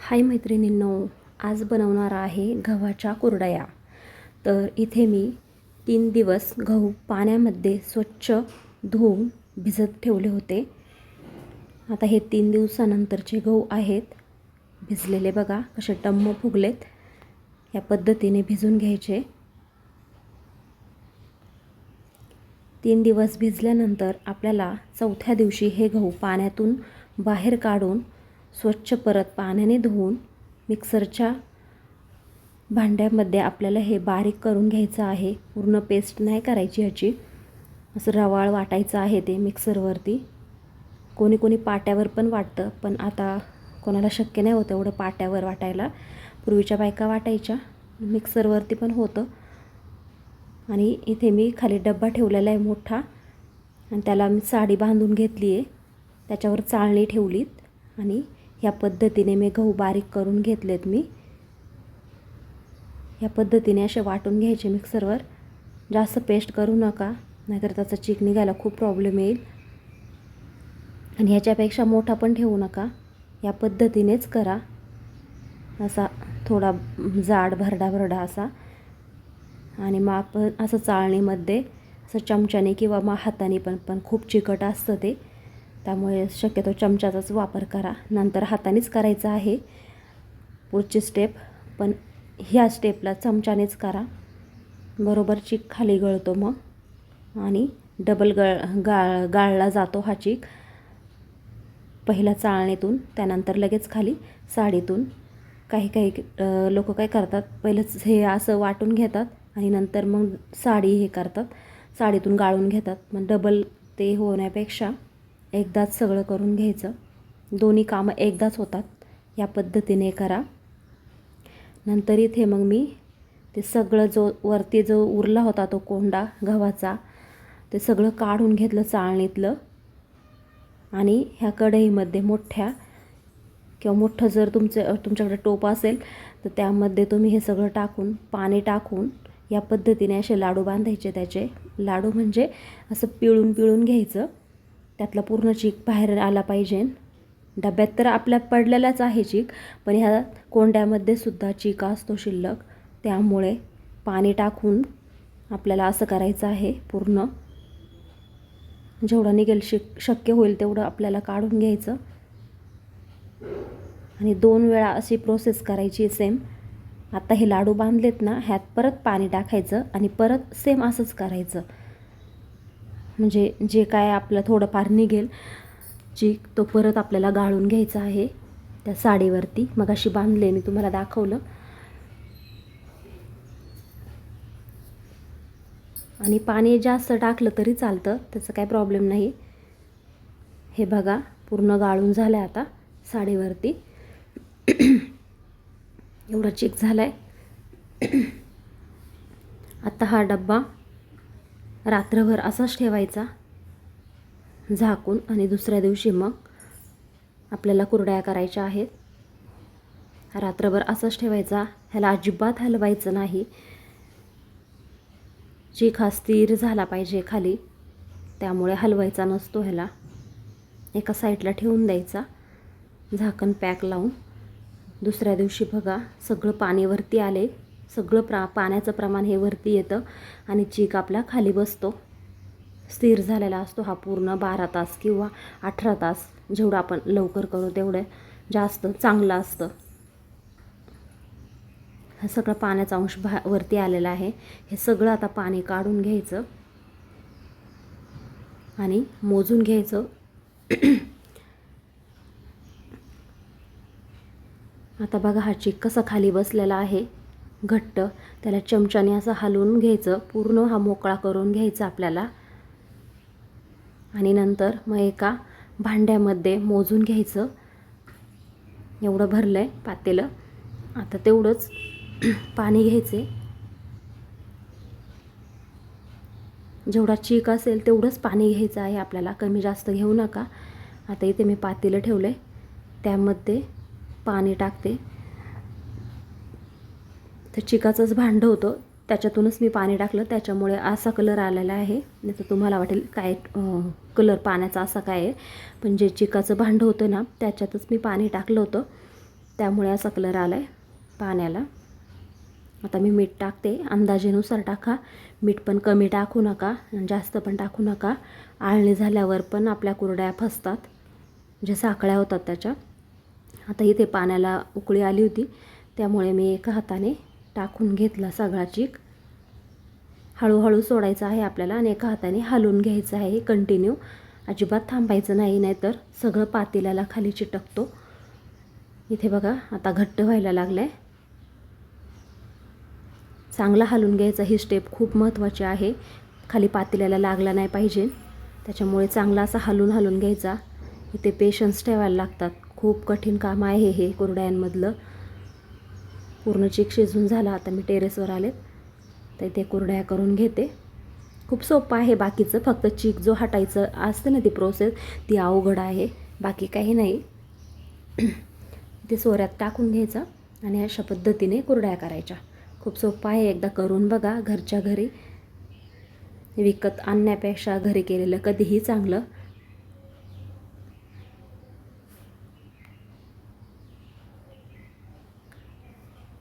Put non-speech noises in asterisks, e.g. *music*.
हाय मैत्रिणींनो आज बनवणार आहे गव्हाच्या कुरडया. तर इथे मी तीन दिवस गहू पाण्यामध्ये स्वच्छ धुवून भिजत ठेवले होते. आता हे तीन दिवसानंतरचे गहू आहेत. भिजलेले बघा कसे टम्म फुगलेत. या पद्धतीने भिजून घ्यायचे. तीन दिवस भिजल्यानंतर आपल्याला चौथ्या दिवशी हे गहू पाण्यातून बाहेर काढून स्वच्छ परत पाण्याने धुवून मिक्सरच्या भांड्यामध्ये आपल्याला हे बारीक करून घ्यायचं आहे. पूर्ण पेस्ट नाही करायची ह्याची. असं रवाळ वाटायचं आहे ते मिक्सरवरती. कोणी कोणी पाट्यावर पण वाटतं पण आता कोणाला शक्य नाही होतं एवढं पाट्यावर वाटायला. पूर्वीच्या बायका वाटायच्या मिक्सरवरती पण होतं. आणि इथे मी खाली डब्बा ठेवलेला आहे मोठा. आणि त्याला मी साडी बांधून घेतली आहे त्याच्यावर चाळणी ठेवलीत. आणि ह्या पद्धतीने मी गहू बारीक करून घेतलेत मी. ह्या पद्धतीने असे वाटून घ्यायचे मिक्सरवर. जास्त पेस्ट करू नका नाहीतर त्याचा चीक निघायला खूप प्रॉब्लेम येईल. आणि ह्याच्यापेक्षा मोठा पण ठेवू नका. या पद्धतीनेच करा. असा थोडा जाड भरडा भरडा असा. आणि मग आपण असं चाळणीमध्ये असं चमच्याने किंवा मग हाताने पण पण खूप चिकट असतं ते. त्यामुळे शक्यतो चमच्याचाच वापर करा. नंतर हातानेच करायचं आहे. पुढची स्टेप पण ह्या स्टेपला चमच्यानेच करा. बरोबर चीक खाली गळतो मग. आणि डबल गळ गाळ गाळला जातो हा चीक पहिल्या चाळणीतून त्यानंतर लगेच खाली साडीतून. काही काही लोक काय करतात पहिलंच हे असं वाटून घेतात आणि नंतर मग साडी हे करतात. साडीतून गाळून घेतात. मग डबल ते होण्यापेक्षा एकदाच सगळं करून घ्यायचं. दोन्ही कामं एकदाच होतात. या पद्धतीने करा. नंतर इथे मग मी ते सगळं जो वरती जो उरला होता तो कोंडा गव्हाचा ते सगळं काढून घेतलं चाळणीतलं. आणि ह्या कढईमध्ये मोठ्या किंवा मोठं जर तुमचं तुमच्याकडे टोप असेल तर त्यामध्ये तुम्ही हे सगळं टाकून पाणी टाकून या पद्धतीने असे लाडू बांधायचे. त्याचे लाडू म्हणजे असं पिळून पिळून घ्यायचं. त्यातला पूर्ण चीक बाहेर आला पाहिजे. डब्यात तर आपल्या पडलेलाच आहे चीक पण ह्या कोंड्यामध्ये सुद्धा चीक असतो शिल्लक. त्यामुळे पाणी टाकून आपल्याला असं करायचं आहे पूर्ण. जेवढं निघेल शिक शक्य होईल तेवढं आपल्याला काढून घ्यायचं. आणि दोन वेळा अशी प्रोसेस करायची सेम आता हे लाडू बांधलेत ना ह्यात परत पाणी टाकायचं आणि परत सेम असंच करायचं. म्हणजे जे काय आपलं थोडंफार निघेल चीक तो परत आपल्याला गाळून घ्यायचा आहे त्या साडीवरती. मग अशी बांधले मी तुम्हाला दाखवलं. आणि पाणी जास्त टाकलं तरी चालतं त्याचं काय प्रॉब्लेम नाही. हे बघा पूर्ण गाळून झालं आहे आता साडीवरती. एवढा चेक झाला आहे आता हा डब्बा रात्रभर असाच ठेवायचा. झाकून आणि दुसऱ्या दिवशी मग आपल्याला कुरड्या करायच्या आहेत. रात्रभर असाच ठेवायचा. ह्याला अजिबात हलवायचं नाही. चीख हा स्थिर झाला पाहिजे खाली. त्यामुळे हलवायचा नसतो ह्याला. एका साईडला ठेवून द्यायचा. झाकण पॅक लावून. दुसऱ्या दिवशी बघा सगळं पाणीवरती आले. सगळं प्रा पाण्याचं प्रमाण हे वरती येतं आणि चीक आपला खाली बसतो. स्थिर झालेला असतो हा पूर्ण बारा तास किंवा अठरा तास जेवढं आपण लवकर करू तेवढं जास्त चांगलं असतं. हा सगळं पाण्याचा अंश भा वरती आलेला आहे. हे सगळं आता पाणी काढून घ्यायचं आणि मोजून घ्यायचं. आता बघा हा चीक कसा खाली बसलेला आहे. घट्ट. त्याला चमच्याने असं हलवून घ्यायचं. पूर्ण हा मोकळा करून घ्यायचा आपल्याला. आणि नंतर मग एका भांड्यामध्ये मोजून घ्यायचं. एवढं भरलं आहे पातेलं. आता तेवढंच *clears throat* पाणी घ्यायचे जेवढा चीक असेल तेवढंच पाणी घ्यायचं आहे आपल्याला. कमी जास्त घेऊ नका. आता इथे मी पातेलं ठेवलं आहे त्यामध्ये पाणी टाकते. तर चिकाचंच भांडं होतं. त्याच्यातूनच मी पाणी टाकलं. त्याच्यामुळे असा कलर आलेला आहे. नाही तर तुम्हाला वाटेल काय कलर पाण्याचा असा काय आहे. पण जे चिकाचं भांडं होतं ना त्याच्यातच मी पाणी टाकलं होतं. त्यामुळे असा कलर आला आहे पाण्याला. आता मी मीठ टाकते. अंदाजेनुसार टाका. मीठ पण कमी टाकू नका जास्त पण टाकू नका. आळणी झाल्यावर पण आपल्या कुरड्या फसतात. जे साखळ्या होतात त्याच्या. आता इथे पाण्याला उकळी आली होती. त्यामुळे मी एका हाताने टाकून घेतला सगळा चीक. हळूहळू सोडायचं आहे आपल्याला आणि एका हाताने हलवून घ्यायचं आहे कंटिन्यू अजिबात थांबायचं नाही नाहीतर सगळं पातेल्याला खाली चिटकतो. इथे बघा आता घट्ट व्हायला लागलं आहे चांगला हलवून घ्यायचा ही स्टेप खूप महत्त्वाची आहे. खाली पातेल्याला लागला नाही पाहिजे. त्याच्यामुळे चांगला असा हलवून हलून घ्यायचा. इथे पेशन्स ठेवायला लागतात. खूप कठीण काम आहे हे कुरड्यांमधलं. पूर्ण चीक शिजून झाला. आता मी टेरेसवर आले तर इथे कुरड्या करून घेते. खूप सोपं आहे बाकीचं. फक्त चीक जो हटायचं असते ना ती प्रोसेस ती अवघड आहे. बाकी काही नाही. ते सोऱ्यात टाकून घ्यायचं आणि अशा पद्धतीने कुरड्या करायच्या. खूप सोपं आहे. एकदा करून बघा घरच्या घरी. विकत आणण्यापेक्षा घरी केलेलं कधीही चांगलं.